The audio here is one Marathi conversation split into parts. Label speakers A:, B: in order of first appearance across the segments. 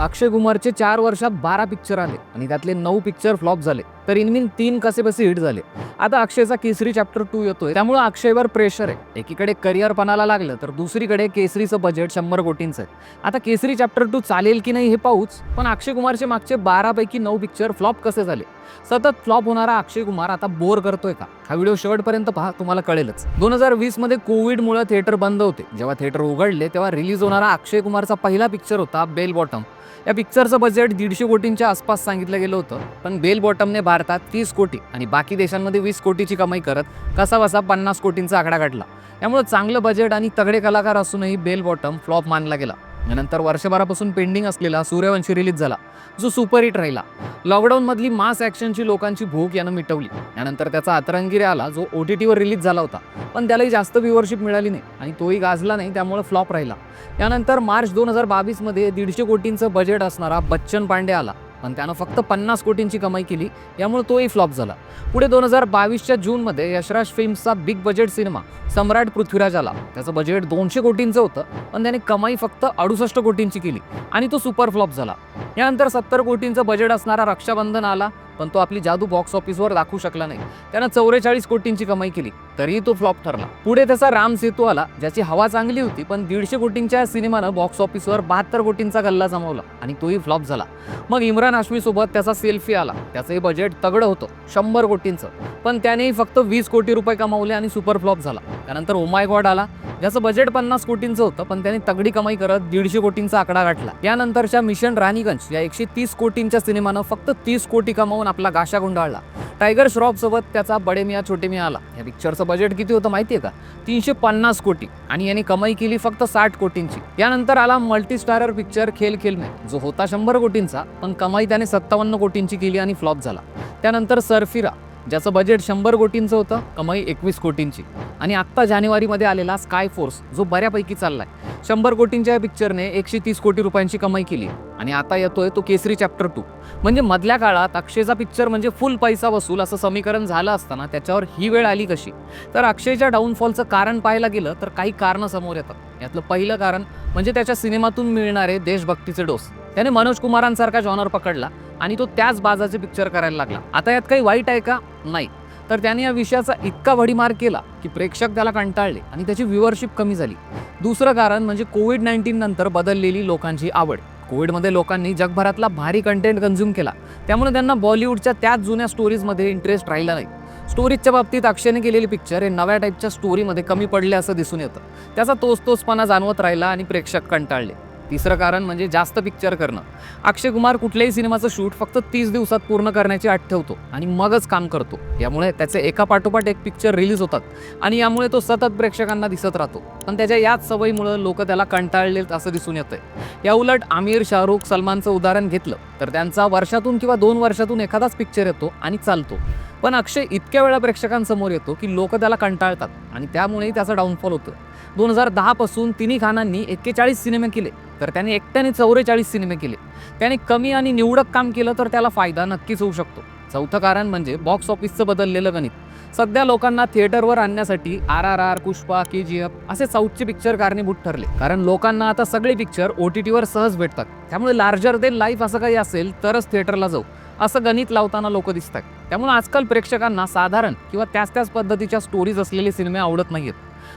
A: अक्षय कुमारचे चार वर्षात बारा पिक्चर आले आणि त्यातले नऊ पिक्चर फ्लॉप झाले. तर इनमिन तीन कसे बसे हिट झाले. आता अक्षयचा केसरी चॅप्टर टू येतोय. त्यामुळे अक्षयवर प्रेशर आहे. एकीकडे करिअर पणाला लागलं तर दुसरीकडे केसरीचं बजेट शंभर कोटींचं आहे. आता केसरी चॅप्टर टू चालेल की नाही हे पाहूच पण अक्षय कुमारचे मागचे बारापैकी नऊ पिक्चर फ्लॉप कसे झाले? सतत फ्लॉप होणारा अक्षय कुमार आता बोर करतोय का? हा व्हिडिओ शेवटपर्यंत पहा तुम्हाला कळेलच. दोन हजार वीसमध्ये कोविडमुळे थिएटर बंद होते. जेव्हा थिएटर उघडले तेव्हा रिलीज होणारा अक्षय कुमारचा पहिला पिक्चर होता बेल बॉटम या पिक्चरचं बजेट दीडशे कोटींच्या आसपास सांगितलं गेलं होतं पण बेल बॉटमने भारतात तीस कोटी आणि बाकी देशांमध्ये वीस कोटीची कमाई करत कसा बसा पन्नास कोटींचा आकडा गाठला. त्यामुळे चांगलं बजेट आणि तगडे कलाकार असूनही बेल बॉटम फ्लॉप मानला गेला. यानंतर वर्षभरापासून पेंडिंग असलेला सूर्यवंशी रिलीज झाला जो सुपरहिट राहिला. लॉकडाऊनमधली मास ॲक्शनची लोकांची भूक यानं मिटवली. यानंतर त्याचा अतरंगिरे आला जो ओ टी टीवर रिलीज झाला होता. पण त्यालाही जास्त व्ह्युअरशिप मिळाली नाही आणि तोही गाजला नाही त्यामुळे फ्लॉप राहिला. यानंतर मार्च दोन हजार बावीसमध्ये दीडशे कोटींचं बजेट असणारा बच्चन पांडे आला. पण त्यानं फक्त पन्नास कोटींची कमाई केली यामुळे तोही फ्लॉप झाला. पुढे दोन हजार बावीसच्या जूनमध्ये यशराज फिल्म्सचा बिग बजेट सिनेमा सम्राट पृथ्वीराज आला. त्याचं बजेट दोनशे कोटींचं होतं पण त्याने कमाई फक्त अडुसष्ट कोटींची केली आणि तो सुपर फ्लॉप झाला. यानंतर सत्तर कोटींचं बजेट असणारा रक्षाबंधन आला पण तो आपली जादू बॉक्स ऑफिसवर दाखवू शकला नाही. त्यानं चौवेचाळीस कोटींची कमाई केली तरीही तो फ्लॉप ठरला. पुढे त्याचा राम सेतू आला ज्याची हवा चांगली होती पण दीडशे कोटींच्या सिनेमानं बॉक्स ऑफिसवर बहात्तर कोटींचा गल्ला जमवला आणि तोही फ्लॉप झाला. मग इम्रान हाश्मी सोबत त्याचा सेल्फी आला. त्याचंही बजेट तगडं होतं शंभर कोटींचं. पण त्यानेही फक्त वीस कोटी रुपये कमावले आणि सुपर फ्लॉप झाला. त्यानंतर ओमाय गॉड आला. ज्याचं बजेट पन्नास कोटींचं होतं पण त्याने तगडी कमाई करत दीडशे कोटींचा आकडा गाठला. यानंतरच्या मिशन राणीगंज या एकशे तीस कोटींच्या सिनेमानं फक्त तीस कोटी कमावून आपला गाशा गुंडाळला. टायगर श्रॉफ सोबत त्याचा बडे मिया छोटे मिया आला. या पिक्चरचं बजेट किती होतं माहिती आहे का? तीनशे पन्नास कोटी. आणि याने कमाई केली फक्त साठ कोटींची. यानंतर आला मल्टी स्टारर पिक्चर खेल खेल में. जो होता शंभर कोटींचा पण कमाई त्याने सत्तावन्न कोटींची केली आणि फ्लॉप झाला. त्यानंतर सरफिरा ज्याचं बजेट शंभर कोटींचं होतं कमाई एकवीस कोटींची. आणि आत्ता जानेवारीमध्ये आलेला स्काय फोर्स जो बऱ्यापैकी चालला आहे शंभर कोटींच्या या पिक्चरने एकशे तीस कोटी रुपयांची कमाई केली. आणि आता येतोय तो केसरी चॅप्टर टू म्हणजे मधल्या काळात अक्षयचा पिक्चर म्हणजे फुल पैसा वसूल असं समीकरण झालं असताना त्याच्यावर ही वेळ आली कशी? तर अक्षयच्या डाऊनफॉलचं कारण पाहायला गेलं तर काही कारणं समोर येतात. यातलं पहिलं कारण म्हणजे त्याच्या सिनेमातून मिळणारे देशभक्तीचे डोस. त्याने मनोज कुमारांसारखा जॉनर पकडला आणि तो त्याच बाजाचे पिक्चर करायला लागला. आता यात काही वाईट आहे का? नाही. तर त्याने या विषयाचा इतका भडीमार केला की प्रेक्षक त्याला कंटाळले आणि त्याची व्ह्युअरशिप कमी झाली. दुसरं कारण म्हणजे कोविड नाईन्टीन नंतर बदललेली लोकांची आवड. कोविडमध्ये लोकांनी जगभरातला भारी कंटेंट कन्झ्युम केला. त्यामुळे त्यांना बॉलिवूडच्या त्याच जुन्या स्टोरीजमध्ये इंटरेस्ट राहिला नाही. स्टोरीजच्या बाबतीत अक्षयने केलेले पिक्चर हे नव्या टाईपच्या स्टोरीमध्ये कमी पडले असं दिसून येतं. त्याचा तोच तोचपणा जाणवत राहिला आणि प्रेक्षक कंटाळले. तिसरं कारण म्हणजे जास्त पिक्चर करणं. अक्षय कुमार कुठल्याही सिनेमाचं शूट फक्त तीस दिवसात पूर्ण करण्याची आठ ठेवतो आणि मगच काम करतो. यामुळे त्याचे एका पाठोपाठ एक पिक्चर रिलीज होतात आणि यामुळे तो सतत प्रेक्षकांना दिसत राहतो. पण त्याच्या याच सवयीमुळं लोक त्याला कंटाळलेत असं दिसून येतंय. या उलट आमिर शाहरुख सलमानचं उदाहरण घेतलं तर त्यांचा वर्षातून किंवा दोन वर्षातून एखादाच पिक्चर येतो आणि चालतो. पण अक्षय इतक्या वेळा प्रेक्षकांसमोर येतो की लोक त्याला कंटाळतात आणि त्यामुळेही त्याचा डाऊनफॉल होतो. दोन हजार दहापासून तिन्ही खानांनी एक्केचाळीस सिनेमे केले तर त्याने एकट्याने चौवेचाळीस सिनेमे केले. त्याने कमी आणि निवडक काम केलं तर त्याला फायदा नक्कीच होऊ शकतो. चौथं कारण म्हणजे बॉक्स ऑफिसचं बदललेलं गणित. सध्या लोकांना थिएटरवर आणण्यासाठी R R R Pushpa K G F असे साऊथचे पिक्चर कारणीभूत ठरले. कारण लोकांना आता सगळे पिक्चर ओ टी टीवर सहज भेटतात. त्यामुळे लार्जर देन लाईफ असं काही असेल तरच थिएटरला जाऊ. असं गणित लावताना लोक दिसतात त्यामुळे आजकाल प्रेक्षकांना साधारण किंवा त्याच त्याच पद्धतीच्या स्टोरीज असलेले सिनेमे आवडत नाहीत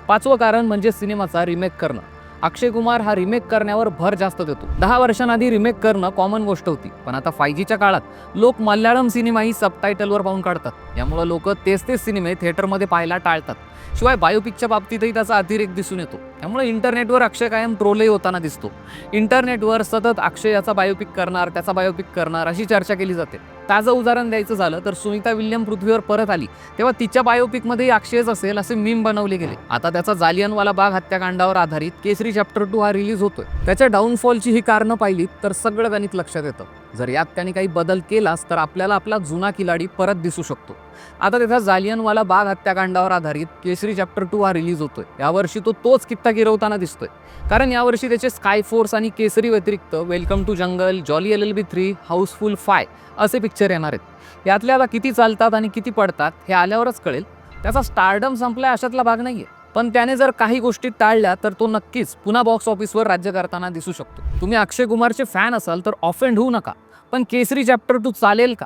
A: पाचवं कारण म्हणजे सिनेमाचा रिमेक करणं. अक्षय कुमार हा रिमेक करण्यावर भर जास्त देतो. दहा वर्षांआधी रिमेक करणं कॉमन गोष्ट होती. पण आता फाय जीच्या काळात लोक मल्याळम सिनेमाही सबटायटलवर पाहून काढतात. यामुळे लोक तेच तेच सिनेमे थिएटरमध्ये पाहायला टाळतात. शिवाय बायोपिकच्या बाबतीतही त्याचा अतिरेक दिसून येतो. त्यामुळे इंटरनेटवर अक्षय कायम ट्रोलही होताना दिसतो. इंटरनेटवर सतत अक्षय याचा बायोपिक करणार त्याचा बायोपिक करणार अशी चर्चा केली जाते. ताजं उदाहरण द्यायचं झालं तर सुनीता विल्यम पृथ्वीवर परत आली. तेव्हा तिच्या बायोपिकमध्येही अक्षयच असेल असे मीम बनवले गेले. आता त्याचा जालियनवाला बाग हत्याकांडावर आधारित केसरी चॅप्टर टू हा रिलीज होतोय. त्याच्या डाऊनफॉलची ही कारणं पाहिली तर सगळं गणित लक्षात येतं. जर यात त्याने काही बदल केलास तर आपल्याला आपला जुना खिलाडी परत दिसू शकतो. आता त्याचा जालियनवाला बाग हत्याकांडावर आधारित केसरी चॅप्टर टू हा रिलीज होतोय. यावर्षी तो तोच कित्ता गिरवताना दिसतोय. कारण यावर्षी त्याचे स्काय फोर्स आणि केसरी व्यतिरिक्त welcome to jungle jolly L L B three housefull five असे पिक्चर येणार आहेत. यातले आता किती चालतात आणि किती पडतात हे आल्यावरच कळेल. त्याचा स्टारडम संपलाय अशातला भाग नाही आहे पण त्याने जर काही गोष्टी टाळल्या तर तो नक्कीच पुन्हा बॉक्स ऑफिसवर राज्य करताना दिसू शकतो. तुम्ही अक्षय कुमारचे फॅन असाल तर ऑफेंड होऊ नका. पण केसरी चॅप्टर टू चालेल का?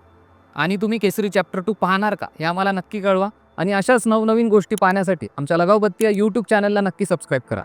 A: आणि तुम्ही केसरी चॅप्टर टू पाहणार का? हे आम्हाला नक्की कळवा. आणि अशाच नवनवीन गोष्टी पाहण्यासाठी आमच्या लगावबत्ती या यूट्यूब चॅनलला नक्की सबस्क्राईब करा.